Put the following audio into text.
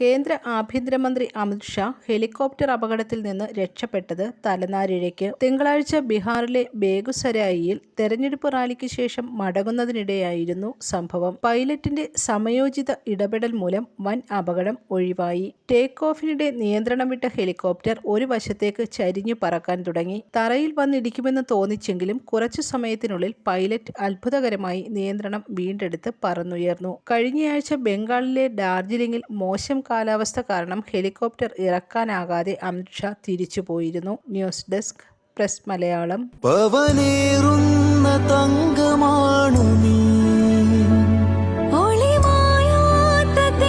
കേന്ദ്ര ആഭ്യന്തരമന്ത്രി അമിത്ഷാ ഹെലികോപ്റ്റർ അപകടത്തിൽ നിന്ന് രക്ഷപ്പെട്ടത് തലനാരിഴയ്ക്ക്. തിങ്കളാഴ്ച ബീഹാറിലെ ബേഗുസരായിയിൽ തെരഞ്ഞെടുപ്പ് റാലിക്ക് ശേഷം മടങ്ങുന്നതിനിടെയായിരുന്നു സംഭവം. പൈലറ്റിന്റെ സമയോചിത ഇടപെടൽ മൂലം വൻ അപകടം ഒഴിവായി. ടേക്ക് ഓഫിനിടെ നിയന്ത്രണം വിട്ട ഹെലികോപ്റ്റർ ഒരു വശത്തേക്ക് ചരിഞ്ഞു പറക്കാൻ തുടങ്ങി. തറയിൽ വന്നിടിക്കുമെന്ന് തോന്നിച്ചെങ്കിലും കുറച്ചു സമയത്തിനുള്ളിൽ പൈലറ്റ് അത്ഭുതകരമായി നിയന്ത്രണം വീണ്ടെടുത്ത് പറന്നുയർന്നു. കഴിഞ്ഞയാഴ്ച ബംഗാളിലെ ഡാർജിലിംഗിൽ മോശം കാലാവസ്ഥ കാരണം ഹെലികോപ്റ്റർ ഇറക്കാനാകാതെ അമിത്ഷാ തിരിച്ചുപോയിരുന്നു ന്യൂസ് ഡെസ്ക് പ്രസ് മലയാളം. പവനേറുന്ന തങ്കമാണു നീ. ഒളിമായാത്ത